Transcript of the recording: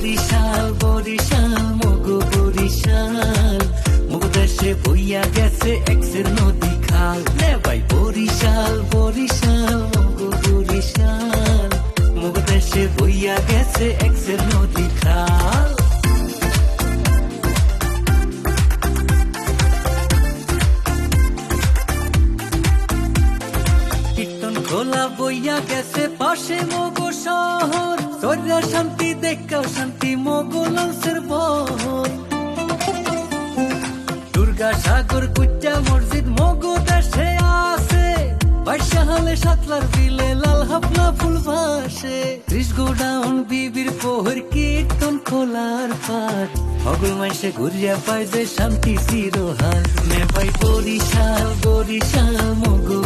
বরিশাল বরিশাল, মগো বরিশাল। মগো দেশে বইয়া গেছে এক্সের নদী খাল। নে ভাই, বরিশাল বরিশাল, মগো বরিশাল। মগো দেশে বইয়া গেছে এক্সের নদী খাল। খোলা বইয়া গেছে পাশে মগো শহর। সর্যা শান্তি দেখা শান্তি মগো লঞ্চের বহর দুর্গা সাগর, কুচ্চা মসজিদ, মগো দেশে আছে। বাইশা হলে সাতলার বিলে লাল হাফলা ফুল ভাসে। ত্রিশ গোডাউন বিবির পোহর কীর্তন খোলার পাট হগল মাসে ঘুরিয়া পাই যে শান্তি চিরহাল মে ভাই বরিশাল বরিশাল, মগো